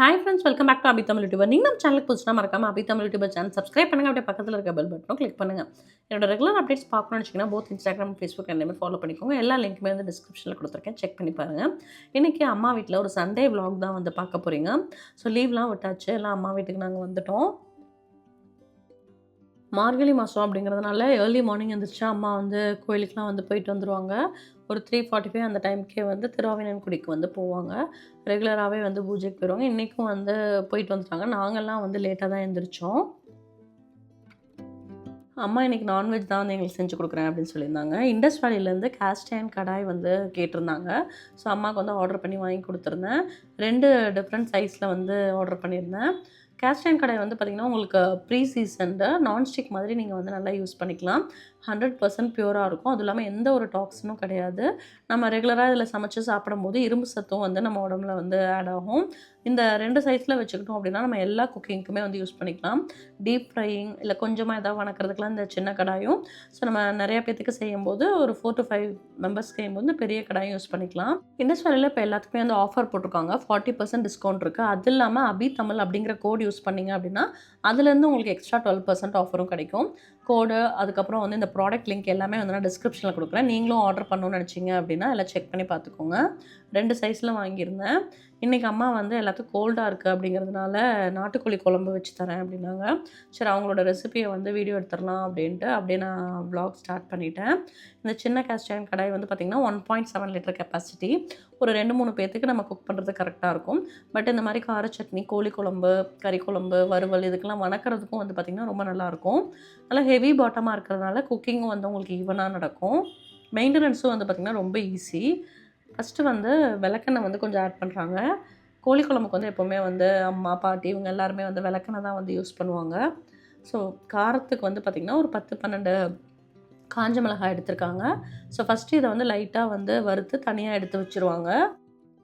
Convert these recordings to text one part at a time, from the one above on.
Hi friends welcome back to Abhi Tamil YouTuber நீங்கள் நம்ம சேனலுக்கு புதுசுனா மறக்காம Abhi Tamil YouTuber channel subscribe பண்ணுங்கள் அப்படியே பக்கத்தில் இருக்க பெல் பட்டனும் கிளிக் பண்ணுங்கள் என்னோட ரெகுலர் அப்டேட்ஸ் பார்க்கணும்னு வச்சிங்கன்னா போத் இன்ஸ்டாகிராம் ஃபேஸ்புக் எல்லாமே ஃபாலோ பண்ணிக்கோங்க. எல்லா லிங்க்குமே வந்து டிஸ்கிரிப்ஷனில் கொடுத்துருக்கேன். செக் பண்ணி பாருங்கள் இன்றைக்கி அம்மா வீட்டில் ஒரு சண்டே விலாக் தான் வந்து பார்க்க போகிறீங்க ஸோ லீவ்லாம் விட்டாச்சு. எல்லாம் அம்மா வீட்டுக்கு நாங்கள் வந்துட்டோம். மார்கழி மாதம் அப்படிங்கிறதுனால ஏர்லி மார்னிங் எழுந்திரிச்சா அம்மா வந்து கோயிலுக்குலாம் வந்து போயிட்டு வந்துடுவாங்க ஒரு த்ரீ ஃபார்ட்டி ஃபைவ் அந்த டைம்க்கே வந்து திருவாவினன்குடிக்கு வந்து போவாங்க. ரெகுலராகவே வந்து பூஜைக்கு போயிடுவாங்க இன்றைக்கும் வந்து போயிட்டு வந்துட்டாங்க. நாங்கள்லாம் வந்து லேட்டாக தான் எழுந்திரிச்சோம் அம்மா இன்னைக்கு நான்வெஜ் தான் வந்து எங்களுக்கு செஞ்சு கொடுக்குறேன் அப்படின்னு சொல்லியிருந்தாங்க. இண்டஸ் வேலியிலேருந்து காஸ்ட் கடாய் வந்து கேட்டிருந்தாங்க. ஸோ அம்மாவுக்கு வந்து ஆர்டர் பண்ணி வாங்கி கொடுத்துருந்தேன். ரெண்டு டிஃப்ரெண்ட் சைஸில் வந்து ஆர்டர் பண்ணியிருந்தேன். கேஸ்ட் கடை கடாய் வந்து பார்த்திங்கன்னா உங்களுக்கு ப்ரீ சீசன்டு நான்ஸ்டிக் மாதிரி நீங்கள் வந்து நல்லா யூஸ் பண்ணிக்கலாம். ஹண்ட்ரட் பர்சன்ட் பியூராக இருக்கும். அதுவும் இல்லாமல் எந்த ஒரு டாக்ஸினும் கிடையாது. நம்ம ரெகுலராக இதில் சமைச்சு சாப்பிடும்போது இரும்பு சத்தும் வந்து நம்ம உடம்புல வந்து ஆட் ஆகும். இந்த ரெண்டு சைஸில் வச்சுக்கிட்டோம் அப்படின்னா நம்ம எல்லா குக்கிங்க்குமே வந்து யூஸ் பண்ணிக்கலாம். டீப் ஃப்ரையிங் இல்லை கொஞ்சமாக எதாவது வணக்கிறதுக்குலாம் இந்த சின்ன கடாயும். ஸோ நம்ம நிறைய பேத்துக்கு செய்யும்போது ஒரு ஃபோர் டு ஃபைவ் மெம்பர்ஸ் செய்யும்போது பெரிய கடாயும் யூஸ் பண்ணிக்கலாம். இண்டஸ் வேலையில் இப்போ எல்லாத்துக்குமே வந்து ஆஃபர் போட்டிருக்காங்க. ஃபார்ட்டி பர்சன்ட் டிஸ்கவுண்ட் இருக்குது அது இல்லாமல் அபி தமிழ் அப்படிங்கிற கோட் யூஸ் பண்ணீங்க அப்படின்னா அதுலேருந்து உங்களுக்கு எக்ஸ்ட்ரா டுவெல் பர்சன்ட் ஆஃபரும் கிடைக்கும். கோடு அதுக்கப்புறம் வந்து இந்த ப்ராடக்ட் லிங்க் எல்லாமே வந்து நான் டிஸ்கிரிப்ஷனில் கொடுக்குறேன். நீங்களும் ஆர்டர் பண்ணணும்னு நினச்சிங்க அப்படின்னா எல்லாம் செக் பண்ணி பார்த்துக்கோங்க. ரெண்டு சைஸில் வாங்கியிருந்தேன். இன்றைக்கி அம்மா வந்து எல்லாத்துக்கும் கோல்டாக இருக்குது அப்படிங்கிறதுனால நாட்டுக்கோழி குழம்பு வச்சு தரேன் அப்படின்னாங்க. சரி அவங்களோட ரெசிபியை வந்து வீடியோ எடுத்துடலாம் அப்படின்ட்டு அப்படியே நான் ப்ளாக் ஸ்டார்ட் பண்ணிட்டேன். இந்த சின்ன கேஸ்டைன் கடாய் வந்து பார்த்திங்கன்னா one point seven litre capacity ஒரு ரெண்டு மூணு பேர்த்துக்கு நம்ம குக் பண்ணுறது கரெக்டாக இருக்கும். பட் இந்த மாதிரி கார சட்னி கோழி குழம்பு கறி குழம்பு வறுவல் இதுக்கெல்லாம் வணக்கிறதுக்கும் வந்து பார்த்திங்கன்னா ரொம்ப நல்லாயிருக்கும் நல்லா ஹெவி பாட்டமாக இருக்கிறதுனால குக்கிங்கும் வந்து உங்களுக்கு ஈவனாக நடக்கும். மெயின்டெனன்ஸும் வந்து பார்த்திங்கன்னா ரொம்ப ஈஸி ஃபஸ்ட்டு வந்து விளக்கெண்ணெய் வந்து கொஞ்சம் ஆட் பண்ணுறாங்க கோழி குழம்புக்கு வந்து எப்போவுமே வந்து அம்மா பாட்டி இவங்க எல்லாருமே வந்து விளக்கெண்ணெய் தான் வந்து யூஸ் பண்ணுவாங்க. ஸோ காரத்துக்கு வந்து பார்த்திங்கன்னா ஒரு பத்து பன்னெண்டு காஞ்ச மிளகாய் எடுத்திருக்காங்க. ஸோ ஃபஸ்ட்டு இதை வந்து லைட்டாக வந்து வறுத்து தனியாக எடுத்து வச்சுருவாங்க.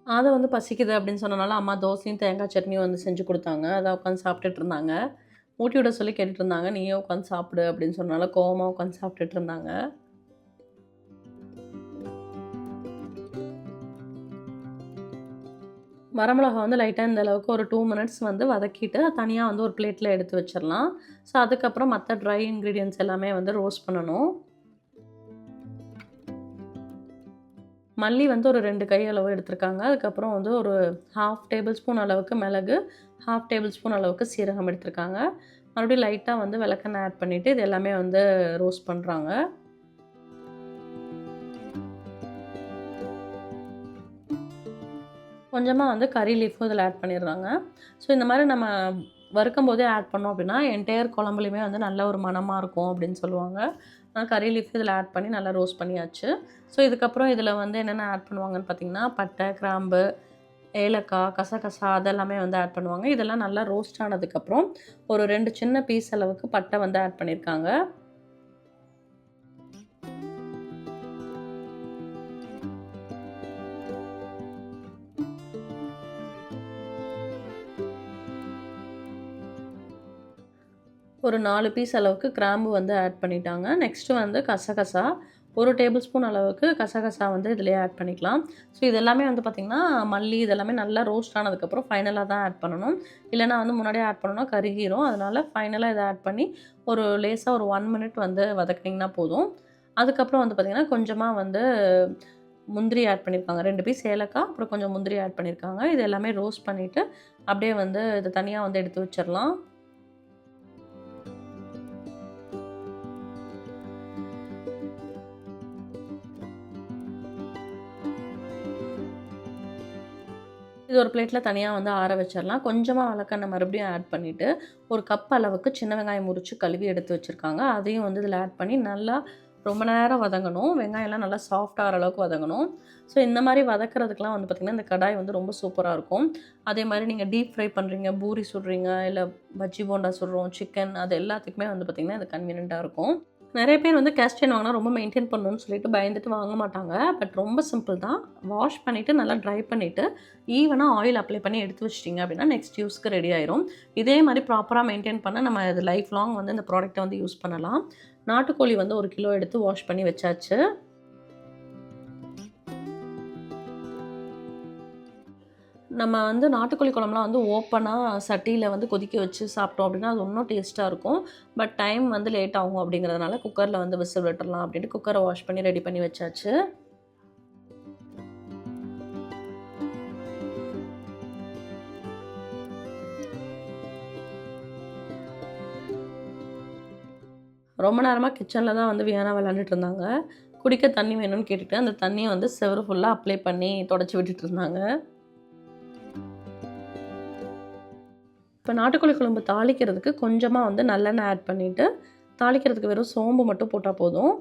அதை வந்து பசிக்குது அப்படின்னு சொன்னனால அம்மா தோசையும் தேங்காய் சட்னியும் வந்து செஞ்சு கொடுத்தாங்க. அதை உட்காந்து சாப்பிட்டுட்டு இருந்தாங்க. ஊட்டி விட சொல்லி கேட்டுட்டு இருந்தாங்க நீயே உட்காந்து சாப்பிடு அப்படின்னு சொன்னனால கோவமாக உட்காந்து சாப்பிட்டுட்டு இருந்தாங்க. வரமிளகா வந்து லைட்டாக இந்த அளவுக்கு ஒரு டூ மினிட்ஸ் வந்து வதக்கிட்டு தனியாக வந்து ஒரு பிளேட்டில் எடுத்து வச்சிடலாம். ஸோ அதுக்கப்புறம் மற்ற ட்ரை இன்க்ரீடியன்ஸ் எல்லாமே வந்து ரோஸ்ட் பண்ணணும். மல்லி வந்து ஒரு ரெண்டு கை அளவு எடுத்திருக்காங்க. அதுக்கப்புறம் வந்து ஒரு ஹாஃப் டேபிள் ஸ்பூன் அளவுக்கு மிளகு ஹாஃப் டேபிள் ஸ்பூன் அளவுக்கு சீரகம் எடுத்திருக்காங்க. மறுபடியும் லைட்டாக வந்து விளக்கெண்ணெய் ஆட் பண்ணிவிட்டு இது எல்லாமே வந்து ரோஸ்ட் பண்ணுறாங்க கொஞ்சமாக வந்து கறி லீஃபும் இதில் ஆட் பண்ணிடுறாங்க. ஸோ இந்த மாதிரி நம்ம வறுக்கும் போதே ஆட் பண்ணோம் அப்படின்னா என்டையர் குழம்புலையுமே வந்து நல்ல ஒரு மணமாக இருக்கும் அப்படின்னு சொல்லுவாங்க. ஆனால் கறி லீஃப் இதில் ஆட் பண்ணி நல்லா ரோஸ்ட் பண்ணியாச்சு. ஸோ இதுக்கப்புறம் இதில் வந்து என்னென்ன ஆட் பண்ணுவாங்கன்னு பார்த்தீங்கன்னா பட்டை கிராம்பு ஏலக்காய் கசகசா அதெல்லாமே வந்து ஆட் பண்ணுவாங்க. இதெல்லாம் நல்லா ரோஸ்ட் ஆனதுக்கப்புறம் ஒரு ரெண்டு சின்ன பீஸ் அளவுக்கு பட்டை வந்து ஆட் பண்ணியிருக்காங்க. ஒரு நாலு பீஸ் அளவுக்கு கிராம்பு வந்து ஆட் பண்ணிட்டாங்க. நெக்ஸ்ட்டு வந்து கசகசா. ஒரு டேபிள் ஸ்பூன் அளவுக்கு கசகசா வந்து இதிலே ஆட் பண்ணிக்கலாம். ஸோ இது எல்லாமே வந்து பார்த்திங்கன்னா மல்லி இதெல்லாமே நல்லா ரோஸ்ட் ஆனதுக்கப்புறம் ஃபைனலாக தான் ஆட் பண்ணணும். இல்லைனா வந்து முன்னாடியே ஆட் பண்ணோன்னா கருகிரும். அதனால் ஃபைனலாக இதை ஆட் பண்ணி ஒரு லேசாக ஒரு ஒன் மினிட் வந்து வதக்கினிங்கன்னா போதும். அதுக்கப்புறம் வந்து பார்த்திங்கன்னா கொஞ்சமாக வந்து முந்திரி ஆட் பண்ணியிருக்காங்க ரெண்டு பீஸ் ஏலக்காய் அப்புறம் கொஞ்சம் முந்திரி ஆட் பண்ணியிருக்காங்க இது எல்லாமே ரோஸ்ட் பண்ணிவிட்டு அப்படியே வந்து இதை தனியாக வந்து எடுத்து வச்சிடலாம். இது ஒரு பிளேட்டில் தனியாக வந்து ஆற வச்சிடலாம் கொஞ்சமாக வளக்கண்ணை மறுபடியும் ஆட் பண்ணிவிட்டு ஒரு கப் அளவுக்கு சின்ன வெங்காயம் முறித்து கழுவி எடுத்து வச்சுருக்காங்க. அதையும் வந்து இதில் ஆட் பண்ணி நல்லா ரொம்ப நேரம் வதங்கணும். வெங்காயம்லாம் நல்லா சாஃப்ட் ஆகிற அளவுக்கு வதங்கணும். ஸோ இந்த மாதிரி வதக்கிறதுக்கெலாம் வந்து பார்த்திங்கன்னா இந்த கடாய் வந்து ரொம்ப சூப்பராக இருக்கும். அதே மாதிரி நீங்கள் டீப் ஃப்ரை பண்ணுறீங்க பூரி சுடுறீங்க இல்லை பஜ்ஜி போண்டா சுடுறோம் சிக்கன் அது எல்லாத்துக்குமே வந்து பார்த்திங்கன்னா இது கன்வீனியண்ட்டாக இருக்கும். நிறைய பேர் வந்து கேஸ்டன் வாங்கினா ரொம்ப மெயின்டைன் பண்ணணும்னு சொல்லிட்டு பயந்துட்டு வாங்க மாட்டாங்க. பட் ரொம்ப சிம்பிள் தான். வாஷ் பண்ணிவிட்டு நல்லா ட்ரை பண்ணிவிட்டு ஈவனாக ஆயில் அப்ளை பண்ணி எடுத்து வச்சிட்டிங்க அப்படின்னா நெக்ஸ்ட் யூஸ்க்கு ரெடி ஆயிரும். இதே மாதிரி ப்ராப்பராக மெயின்டைன் பண்ண நம்ம இது லைஃப் லாங் வந்து இந்த ப்ராடக்ட்டை வந்து யூஸ் பண்ணலாம். நாட்டுக்கோழி வந்து ஒரு கிலோ எடுத்து வாஷ் பண்ணி வச்சாச்சு. நம்ம வந்து நாட்டுக்கோழி குழம்புலாம் வந்து ஓப்பனாக சட்டியில் வந்து கொதிக்க வச்சு சாப்பிட்டோம் அப்படின்னா அது இன்னும் டேஸ்ட்டாக இருக்கும். பட் டைம் வந்து லேட் ஆகும் அப்படிங்கிறதுனால குக்கரில் வந்து விசில் விட்டுறலாம் அப்படின்ட்டு குக்கரை வாஷ் பண்ணி ரெடி பண்ணி வச்சாச்சு. ரொம்ப நேரமாக கிச்சனில் தான் வந்து வியானா விளாண்டுட்டு இருந்தாங்க. குடிக்க தண்ணி வேணும்னு கேட்டுட்டு அந்த தண்ணியை வந்து செவரு ஃபுல்லாக அப்ளை பண்ணி தொடச்சி விட்டுட்டு இருந்தாங்க. இப்போ நாட்டுக்கோழி குழம்பு தாளிக்கிறதுக்கு கொஞ்சமாக வந்து நல்லெண்ணெய் ஆட் பண்ணிவிட்டு தாளிக்கிறதுக்கு வெறும் சோம்பு மட்டும் போட்டால் போதும்.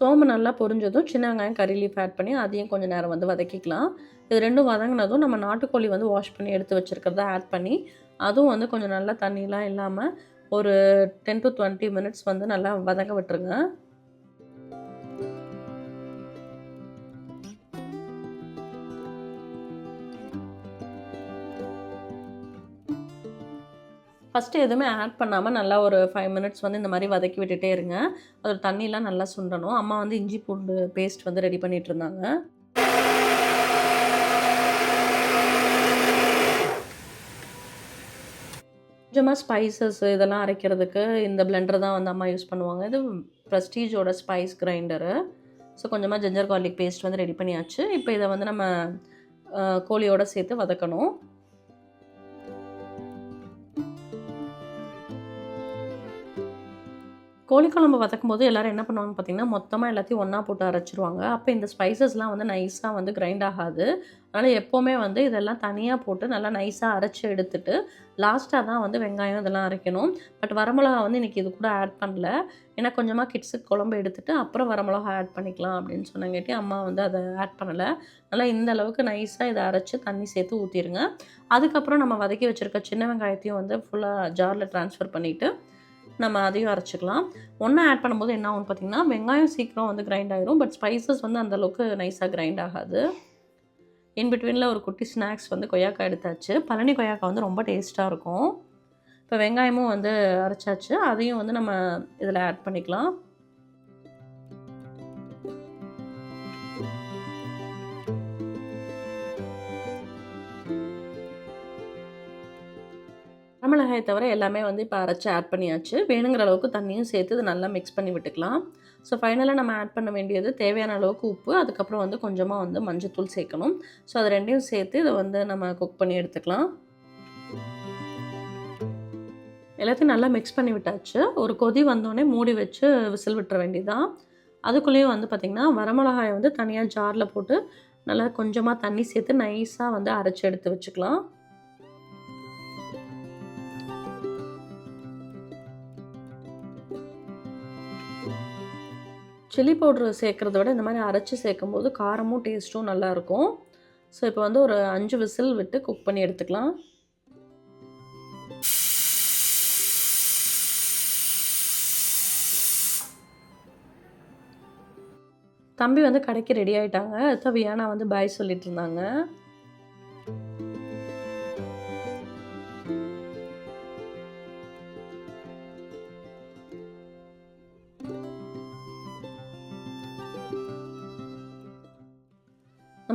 சோம்பு நல்லா பொரிஞ்சதும் சின்ன வெங்காயம் கறி லீஃப் ஆட் பண்ணி அதையும் கொஞ்சம் நேரம் வந்து வதக்கிக்கலாம். இது ரெண்டும் வதங்கினதும் நம்ம நாட்டுக்கோழி வந்து வாஷ் பண்ணி எடுத்து வச்சுருக்கிறத ஆட் பண்ணி அதுவும் வந்து கொஞ்சம் நல்லா தண்ணிலாம் இல்லாமல் ஒரு டென் டு டுவெண்ட்டி மினிட்ஸ் வந்து நல்லா வதங்க விட்டுருங்க. ஃபஸ்ட்டு எதுவுமே ஆட் பண்ணாமல் நல்லா ஒரு ஃபைவ் மினிட்ஸ் வந்து இந்த மாதிரி வதக்கி விட்டுட்டே இருங்க. அதோட தண்ணிலாம் நல்லா சுண்டணும். அம்மா வந்து இஞ்சி பூண்டு பேஸ்ட் வந்து ரெடி பண்ணிட்டு இருந்தாங்க. கொஞ்சமாக ஸ்பைசஸ் இதெல்லாம் அரைக்கிறதுக்கு இந்த பிளெண்டர் தான் வந்து அம்மா யூஸ் பண்ணுவாங்க. இது ப்ரெஸ்டீஜோட ஸ்பைஸ் கிரைண்டரு ஸோ கொஞ்சமாக ஜிஞ்சர் கார்லிக் பேஸ்ட் வந்து ரெடி பண்ணியாச்சு. இப்போ இதை வந்து நம்ம கோழியோடு சேர்த்து வதக்கணும். கோழி குழம்பு வதக்கும் போது எல்லோரும் என்ன பண்ணுவாங்க பார்த்தீங்கன்னா மொத்தமாக எல்லாத்தையும் ஒன்றா போட்டு அரைச்சிருவாங்க. அப்போ இந்த ஸ்பைசஸ்லாம் வந்து நைஸாக வந்து கிரைண்ட் ஆகாது. அதனால் எப்போவுமே வந்து இதெல்லாம் தனியாக போட்டு நல்லா நைஸாக அரைச்சி எடுத்துட்டு லாஸ்ட்டாக தான் வந்து வெங்காயம் இதெல்லாம் அரைக்கணும். பட் வரமிளகா வந்து இன்றைக்கி இது கூட ஆட் பண்ணல. ஏன்னா கொஞ்சமாக கிட்ஸுக்கு குழம்பு எடுத்துகிட்டு அப்புறம் வரமிளகா ஆட் பண்ணிக்கலாம் அப்படின்னு சொன்னங்காட்டி அம்மா வந்து அதை ஆட் பண்ணலை. நல்லா இந்த அளவுக்கு நைஸாக இதை அரைச்சி தண்ணி சேர்த்து ஊற்றிடுங்க அதுக்கப்புறம் நம்ம வதக்கி வச்சுருக்க சின்ன வெங்காயத்தையும் வந்து ஃபுல்லாக ஜாரில் ட்ரான்ஸ்ஃபர் பண்ணிவிட்டு நம்ம அதையும் அரைச்சிக்கலாம். ஒன்றா ஆட் பண்ணும்போது என்ன ஆகும் பார்த்தீங்கன்னா வெங்காயம் சீக்கிரம் வந்து கிரைண்ட் ஆகிரும் பட் ஸ்பைசஸ் வந்து அந்தளவுக்கு நைஸாக கிரைண்ட் ஆகாது. இன் பிட்வீனில் ஒரு குட்டி ஸ்நாக்ஸ் வந்து கொய்யாக்காய் எடுத்தாச்சு. பழனி கொய்யாக்காய் வந்து ரொம்ப டேஸ்ட்டாக இருக்கும். இப்போ வெங்காயமும் வந்து அரைச்சாச்சு. அதையும் வந்து நம்ம இதில் ஆட் பண்ணிக்கலாம். வரமிளகாய் தவிர எல்லாமே வந்து இப்போ அரைச்சி ஆட் பண்ணியாச்சு. வேணுங்கிற அளவுக்கு தண்ணியும் சேர்த்து இது நல்லா மிக்ஸ் பண்ணி விட்டுக்கலாம். ஸோ ஃபைனலாக நம்ம ஆட் பண்ண வேண்டியது தேவையான அளவுக்கு உப்பு அதுக்கப்புறம் வந்து கொஞ்சமாக வந்து மஞ்சத்தூள் சேர்க்கணும். ஸோ அது ரெண்டையும் சேர்த்து இதை வந்து நம்ம குக் பண்ணி எடுத்துக்கலாம். எல்லாத்தையும் நல்லா மிக்ஸ் பண்ணி விட்டாச்சு. ஒரு கொதி வந்தோடனே மூடி வச்சு விசில் விட்டுற வேண்டியதான் அதுக்குள்ளேயும் வந்து பார்த்திங்கன்னா வரமிளகாயை வந்து தனியாக ஜாரில் போட்டு நல்லா கொஞ்சமாக தண்ணி சேர்த்து நைஸாக வந்து அரைச்சி எடுத்து வச்சுக்கலாம். சில்லி பவுட்ரு சேர்க்குறத விட இந்த மாதிரி அரைச்சி சேர்க்கும் போது காரமும் டேஸ்ட்டும் நல்லாயிருக்கும். ஸோ இப்போ வந்து ஒரு அஞ்சு விசில் விட்டு குக் பண்ணி எடுத்துக்கலாம். தம்பி வந்து கடைக்கு ரெடி ஆகிட்டாங்க அதுதான் வியானா வந்து பாய் சொல்லிட்டு இருந்தாங்க.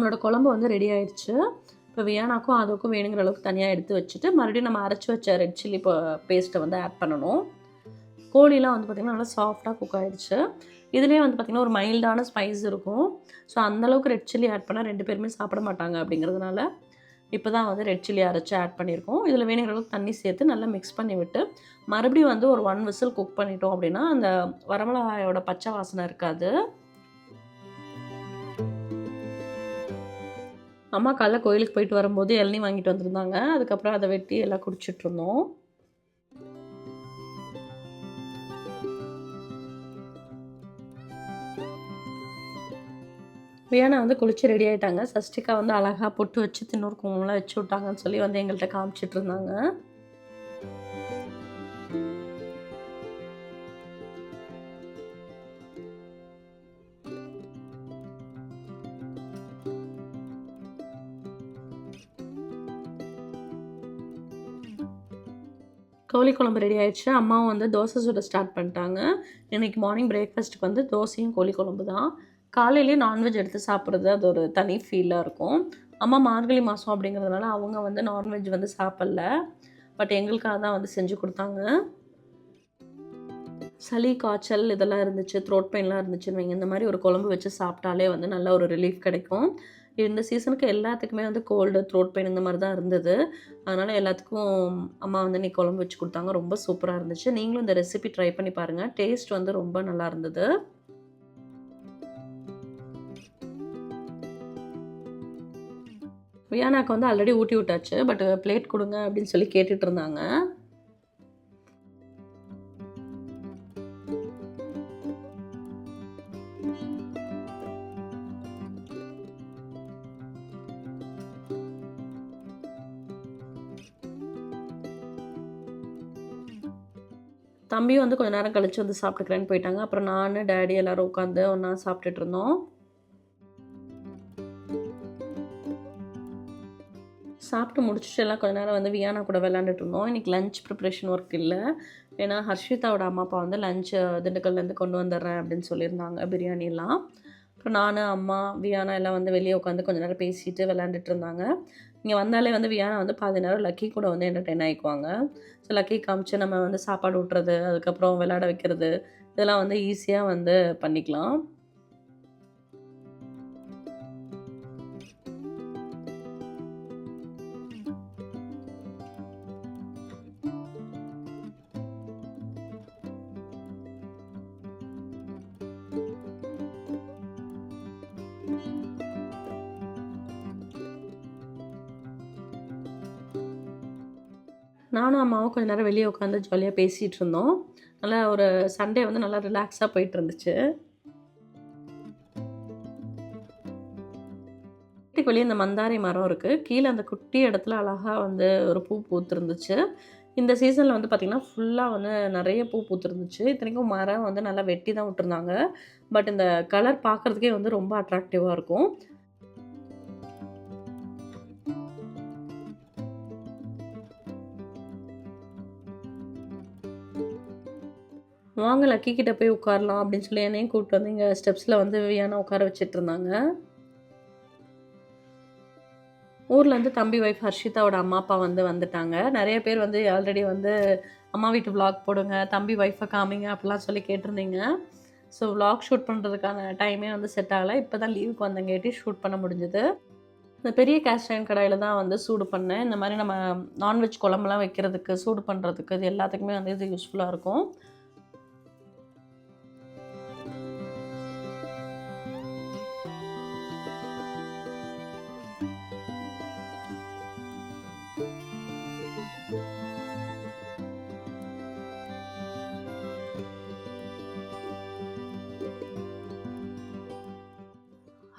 நம்மளோட குழம்பு வந்து ரெடி ஆயிடுச்சு. இப்போ வியானாக்கும் அதுக்கும் வேணுங்கிற அளவுக்கு தனியாக எடுத்து வச்சுட்டு மறுபடியும் நம்ம அரைச்சி வச்ச ரெட் சில்லி பேஸ்ட்டை வந்து ஆட் பண்ணணும். கோழிலாம் வந்து பார்த்திங்கன்னா நல்லா சாஃப்டாக குக் ஆயிடுச்சு. இதுலேயே வந்து பார்த்திங்கன்னா ஒரு மைல்டான ஸ்பைஸ் இருக்கும். ஸோ அந்தளவுக்கு ரெட் சில்லி ஆட் பண்ணால் ரெண்டு பேருமே சாப்பிட மாட்டாங்க அப்படிங்கிறதுனால இப்போ தான் வந்து ரெட் சில்லி அரைச்சி ஆட் பண்ணியிருக்கோம். இதில் வேணுங்கிற அளவுக்கு தண்ணி சேர்த்து நல்லா மிக்ஸ் பண்ணி விட்டு மறுபடியும் வந்து ஒரு ஒன் விசில் குக் பண்ணிட்டோம் அப்படின்னா அந்த வரமிளகாயோட பச்சை வாசனை இருக்காது. அம்மா காலைல கோயிலுக்கு போயிட்டு வரும்போது இளநி வாங்கிட்டு வந்திருந்தாங்க. அதுக்கப்புறம் அதை வெட்டி எல்லாம் குடிச்சிட்டு இருந்தோம். வியானா வந்து குளிச்சு ரெடி ஆயிட்டாங்க. சஷ்டிகா வந்து அழகாக பொட்டு வச்சு தின்னூர் குங்குமம்லாம் வச்சு விட்டாங்கன்னு சொல்லி வந்து எங்கள்கிட்ட காமிச்சிட்டு கோழி குழம்பு ரெடி ஆயிடுச்சு. அம்மாவும் வந்து தோசை சுட ஸ்டார்ட் பண்ணிட்டாங்க. இன்றைக்கி மார்னிங் பிரேக்ஃபாஸ்ட்டுக்கு வந்து தோசையும் கோழி குழம்பு தான். காலையிலேயே நான்வெஜ் எடுத்து சாப்பிட்றது அது ஒரு தனி ஃபீலாக இருக்கும். அம்மா மார்கழி மாதம் அப்படிங்கிறதுனால அவங்க வந்து நான்வெஜ் வந்து சாப்பிடல. பட் எங்களுக்காக தான் வந்து செஞ்சு கொடுத்தாங்க. சளி காய்ச்சல் இதெல்லாம் இருந்துச்சு த்ரோட் பெயின்லாம் இருந்துச்சுன்னு வைங்க. இந்த மாதிரி ஒரு குழம்பு வச்சு சாப்பிட்டாலே வந்து நல்ல ஒரு ரிலீஃப் கிடைக்கும். இந்த சீசனுக்கு எல்லாத்துக்குமே வந்து கோல்டு த்ரோட் பெயின் இந்த மாதிரி தான் இருந்தது. அதனால் எல்லாத்துக்கும் அம்மா வந்து நீ குழம்பு வச்சு கொடுத்தாங்க. ரொம்ப சூப்பராக இருந்துச்சு. நீங்களும் இந்த ரெசிபி ட்ரை பண்ணி பாருங்கள் டேஸ்ட் வந்து ரொம்ப நல்லா இருந்தது. வியானாக்கு வந்து ஆல்ரெடி ஊட்டி விட்டாச்சு. பட் பிளேட் கொடுங்க அப்படின்னு சொல்லி கேட்டுட்டு இருந்தாங்க. தம்பியும் வந்து கொஞ்ச நேரம் கழிச்சு வந்து சாப்பிட்டுக்கிறேன்னு போயிட்டாங்க. அப்புறம் நான் டேடி எல்லாரும் உட்காந்து ஒன்றா சாப்பிட்டுட்டு இருந்தோம் சாப்பிட்டு முடிச்சுட்டு எல்லாம் கொஞ்ச நேரம் வந்து வியானா கூட விளாண்டுட்டு இருந்தோம் இன்றைக்கி லஞ்ச் ப்ரிப்ரேஷன் ஒர்க் இல்லை. ஏன்னா ஹர்ஷிதாவோட அம்மா அப்பா வந்து லஞ்ச் திண்டுக்கல்லேருந்து கொண்டு வந்துடுறேன் அப்படின்னு சொல்லியிருந்தாங்க பிரியாணிலாம் அப்புறம் நான் அம்மா வியானா எல்லாம் வந்து வெளியே உட்காந்து கொஞ்ச நேரம் பேசிட்டு விளாண்டுட்டு இருந்தாங்க இங்கே வந்தாலே வந்து வியானா வந்து பாதி நேரம் லக்கி கூட வந்து என்டர்டெயின் ஆகிக்குவாங்க ஸோ லக்கி காமிச்சு நம்ம வந்து சாப்பாடு ஊட்டுறது அதுக்கப்புறம் விளையாட வைக்கிறது இதெல்லாம் வந்து ஈஸியாக வந்து பண்ணிக்கலாம். நானும் அம்மாவும் கொஞ்ச நேரம் வெளியே உட்காந்து ஜாலியாக பேசிகிட்டு இருந்தோம். நல்லா ஒரு சண்டே வந்து நல்லா ரிலாக்ஸாக போயிட்டு இருந்துச்சு. வீட்டுக்கு வெளியே இந்த மந்தாரை மரம் இருக்குது கீழே அந்த குட்டி இடத்துல அழகாக வந்து ஒரு பூ பூத்துருந்துச்சு. இந்த சீசனில் வந்து பார்த்திங்கன்னா ஃபுல்லாக வந்து நிறைய பூ பூத்துருந்துச்சு. இத்தனைக்கும் மரம் வந்து நல்லா வெட்டி தான் விட்டுருந்தாங்க. பட் இந்த கலர் பார்க்குறதுக்கே வந்து ரொம்ப அட்ராக்டிவாக இருக்கும். வாங்க லக்கி கிட்ட போய் உட்காரலாம் அப்படின்னு சொல்லி என்னையும் கூப்பிட்டு வந்து இங்கே ஸ்டெப்ஸில் வந்து வியானா உட்கார வச்சிட்டு இருந்தாங்க. ஊர்லேருந்து தம்பி ஒய்ஃப் ஹர்ஷிதாவோட அம்மா அப்பா வந்து வந்துட்டாங்க. நிறைய பேர் வந்து ஆல்ரெடி வந்து அம்மா வீட்டு vlog போடுங்க தம்பி ஒய்ஃபை காமிங்க அப்படிலாம் சொல்லி கேட்டிருந்தீங்க. ஸோ vlog ஷூட் பண்ணுறதுக்கான டைமே வந்து செட் ஆகலை. இப்போ தான் லீவுக்கு வந்தங்காட்டி ஷூட் பண்ண முடிஞ்சுது. இந்த பெரிய கேஸ்டைன் கடையில் கடாயில் தான் வந்து சூடு பண்ணேன். இந்த மாதிரி நம்ம நான்வெஜ் குழம்புலாம் வைக்கிறதுக்கு சூடு பண்ணுறதுக்கு இது எல்லாத்துக்குமே வந்து இது யூஸ்ஃபுல்லாக இருக்கும்.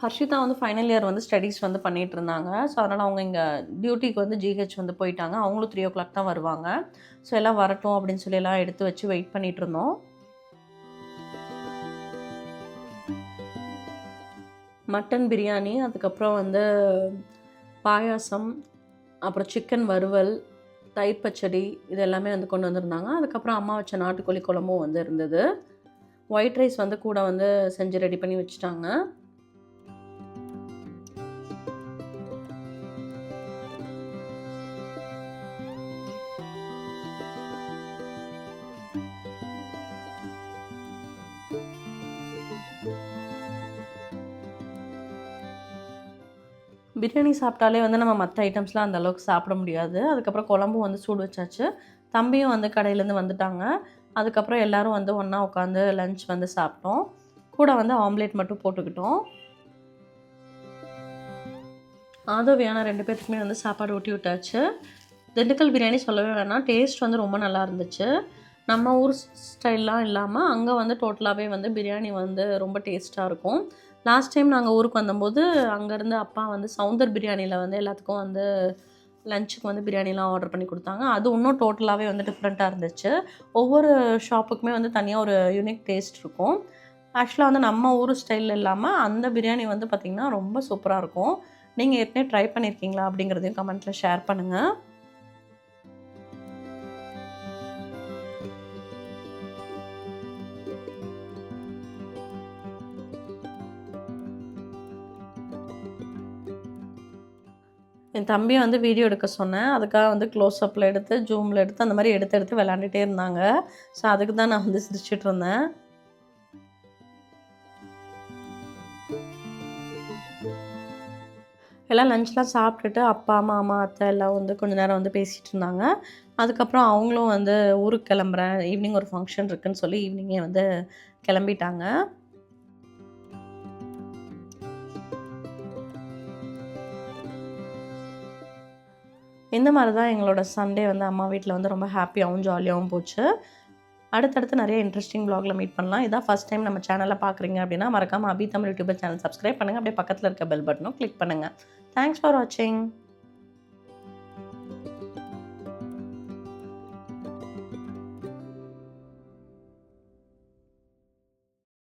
ஹர்ஷிதா வந்து ஃபைனல் இயர் வந்து ஸ்டடீஸ் வந்து பண்ணிகிட்டு இருந்தாங்க ஸோ அதனால் அவங்க இங்கே டியூட்டிக்கு வந்து ஜிஹெச் வந்து போயிட்டாங்க. அவங்களும் த்ரீ ஓ கிளாக் தான் வருவாங்க. ஸோ எல்லாம் வரட்டும் அப்படின்னு சொல்லி எல்லாம் எடுத்து வச்சு வெயிட் பண்ணிகிட்டு இருந்தோம் மட்டன் பிரியாணி அதுக்கப்புறம் வந்து பாயாசம் அப்புறம் சிக்கன் வறுவல் தயிர் பச்சடி இது எல்லாமே வந்து கொண்டு வந்திருந்தாங்க. அதுக்கப்புறம் அம்மா வச்ச நாட்டுக்கோழி குழம்பும் வந்து இருந்தது. ஒயிட் ரைஸ் வந்து கூட வந்து செஞ்சு ரெடி பண்ணி வச்சுட்டாங்க. பிரியாணி சாப்பிட்டாலே வந்து நம்ம மற்ற ஐட்டம்ஸ்லாம் அந்த அளவுக்கு சாப்பிட முடியாது. அதுக்கப்புறம் குழம்பும் வந்து சூடு வச்சாச்சு. தம்பியும் வந்து கடையிலேருந்து வந்துட்டாங்க. அதுக்கப்புறம் எல்லோரும் வந்து ஒன்றா உட்காந்து லஞ்ச் வந்து சாப்பிட்டோம். கூட வந்து ஆம்லேட் மட்டும் போட்டுக்கிட்டோம். ஆதோவியான ரெண்டு பேர்த்துக்குமே வந்து சாப்பாடு ஊட்டி விட்டாச்சு. திண்டுக்கல் பிரியாணி சொல்லவே வேணாம். டேஸ்ட் வந்து ரொம்ப நல்லா இருந்துச்சு. நம்ம ஊர் ஸ்டைல்லாம் இல்லாமல் அங்கே வந்து டோட்டலாகவே வந்து பிரியாணி வந்து ரொம்ப டேஸ்ட்டாக இருக்கும். லாஸ்ட் டைம் நாங்கள் ஊருக்கு வந்தபோது அங்கேருந்து அப்பா வந்து சவுந்தர் பிரியாணியில் வந்து எல்லாத்துக்கும் வந்து லஞ்சுக்கு வந்து பிரியாணிலாம் ஆர்டர் பண்ணி கொடுத்தாங்க. அது இன்னும் டோட்டலாகவே வந்து டிஃப்ரெண்ட்டாக இருந்துச்சு. ஒவ்வொரு ஷாப்புக்குமே வந்து தனியாக ஒரு யூனிக் டேஸ்ட் இருக்கும். ஆக்சுவலாக வந்து நம்ம ஊர் ஸ்டைலில் இல்லாமல் அந்த பிரியாணி வந்து பார்த்திங்கன்னா ரொம்ப சூப்பராக இருக்கும். நீங்கள் ஏற்கனவே ட்ரை பண்ணியிருக்கீங்களா அப்படிங்கிறதையும் கமெண்ட்டில் ஷேர் பண்ணுங்கள் என் தம்பியை வந்து வீடியோ எடுக்க சொன்னேன். அதுக்காக வந்து க்ளோஸ்அப்பில் எடுத்து ஜூமில் எடுத்து அந்த மாதிரி எடுத்து எடுத்து விளாண்டுட்டே இருந்தாங்க. ஸோ அதுக்கு தான் நான் வந்து சிரிச்சிட்டு இருந்தேன். எல்லாம் லஞ்ச்லாம் சாப்பிட்டுட்டு அப்பா மாமா அத்தை எல்லாம் வந்து கொஞ்ச நேரம் வந்து பேசிகிட்டு இருந்தாங்க. அதுக்கப்புறம் அவங்களும் வந்து ஊருக்கு கிளம்புறேன். ஈவினிங் ஒரு ஃபங்க்ஷன் இருக்குன்னு சொல்லி ஈவினிங்கே வந்து கிளம்பிட்டாங்க. இந்த மாதிரி தான் எங்களோட சண்டே வந்து அம்மா வீட்டில் வந்து ரொம்ப ஹாப்பியாகவும் ஜாலியாகவும் போச்சு. அடுத்தடுத்து நிறைய இன்ட்ரெஸ்டிங் ப்ளாகில் மீட் பண்ணலாம். இதான் ஃபஸ்ட் டைம் நம்ம சேனலில் பார்க்குறீங்க அப்படின்னா மறக்காமல் Abhi Tamil YouTube channel subscribe பண்ணுங்கள் அப்படியே பக்கத்தில் இருக்க பெல் பட்டனும் கிளிக் பண்ணுங்கள் தேங்க்ஸ் ஃபார் வாட்சிங்